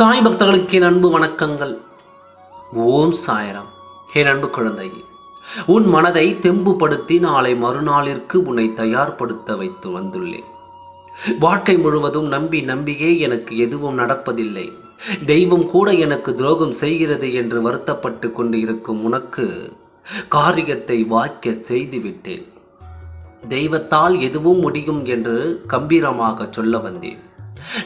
சாய் பக்தர்களுக்கு என் அன்பு வணக்கங்கள். ஓம் சாயராம். என் அன்பு குழந்தையே உன் மனதை தெம்புபடுத்தி நாளை மறுநாளிற்கு உன்னை தயார்படுத்த வைத்து வந்துள்ளேன். வாழ்க்கை முழுவதும் நம்பி நம்பியே எனக்கு எதுவும் நடப்பதில்லை. தெய்வம் கூட எனக்கு துரோகம் செய்கிறது என்று வருத்தப்பட்டு கொண்டு இருக்கும் உனக்கு காரியத்தை வாய்க்க செய்துவிட்டேன். தெய்வத்தால் எதுவும் முடியும் என்று கம்பீரமாக சொல்ல வந்தேன்.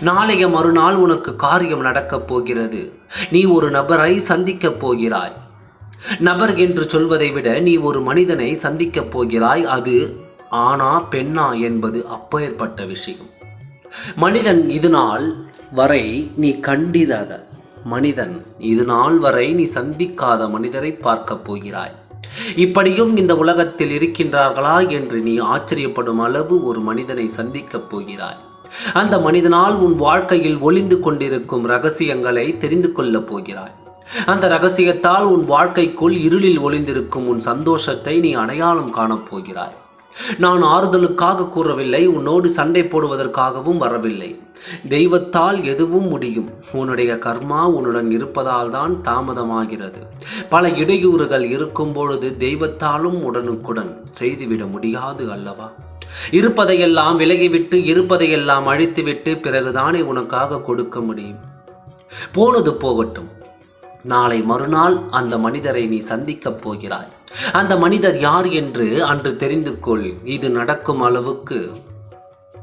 நாளைய மறுநாள் உனக்கு காரியம் நடக்கப் போகிறது. நீ ஒரு நபரை சந்திக்கப் போகிறாய். நபர் என்று சொல்வதை விட நீ ஒரு மனிதனை சந்திக்கப் போகிறாய். அது ஆனா பெண்ணா என்பது அப்பேற்பட்ட விஷயம். மனிதன் இது நாள் வரை நீ கண்டிராத மனிதன் இது நாள் வரை நீ சந்திக்காத மனிதரை பார்க்கப் போகிறாய். இப்படியும் இந்த உலகத்தில் இருக்கின்றார்களா என்று நீ ஆச்சரியப்படும் அளவு ஒரு மனிதனை சந்திக்கப் போகிறாய். அந்த மனிதனால் உன் வாழ்க்கையில் ஒளிந்து கொண்டிருக்கும் ரகசியங்களை தெரிந்து கொள்ளப் போகிறாய். அந்த ரகசியத்தால் உன் வாழ்க்கைக்குள் இருளில் ஒளிந்திருக்கும் உன் சந்தோஷத்தை நீ அடையாளம் காணப் போகிறாய். நான் ஆறுதலுக்காக கூறவில்லை உன்னோடு சண்டை போடுவதற்காகவும் வரவில்லை. தெய்வத்தால் எதுவும் முடியும். உன்னுடைய கர்மா உன்னுடன் இருப்பதால் தான் தாமதமாகிறது. பல இடையூறுகள் இருக்கும் பொழுது தெய்வத்தாலும் உடனுக்குடன் செய்துவிட முடியாது அல்லவா? இருப்பதையெல்லாம் விலகிவிட்டு இருப்பதையெல்லாம் அழித்துவிட்டு பிறகுதானே உனக்காக கொடுக்க முடியும். போனது போகட்டும். நாளை மறுநாள் அந்த மனிதரை நீ சந்திக்கப் போகிறாய். அந்த மனிதர் யார் என்று அன்று தெரிந்து கொள் இது நடக்கும் அளவுக்கு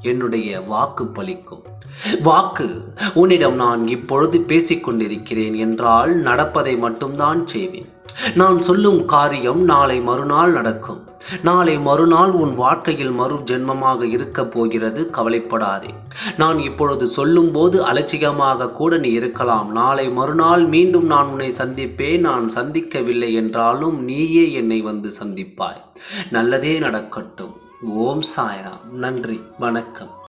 என்னுடைய வாக்கு பலிக்கும். வாக்கு உன்னிடம் நான் இப்பொழுது பேசிக்கொண்டிருக்கிறேன் என்றால் நடப்பதை மட்டும்தான் செய்வேன். நான் சொல்லும் காரியம் நாளை மறுநாள் நடக்கும். நாளை மறுநாள் உன் வாழ்க்கையில் மறு ஜென்மமாக இருக்க போகிறது கவலைப்படாதே. நான் இப்பொழுது சொல்லும்போது அலட்சியமாக கூட நீ இருக்கலாம். நாளை மறுநாள் மீண்டும் நான் உன்னை சந்திப்பேன். நான் சந்திக்கவில்லை என்றாலும் நீயே என்னை வந்து சந்திப்பாய். நல்லதே நடக்கட்டும். ஓம் சாய்ராம். நன்றி. வணக்கம்.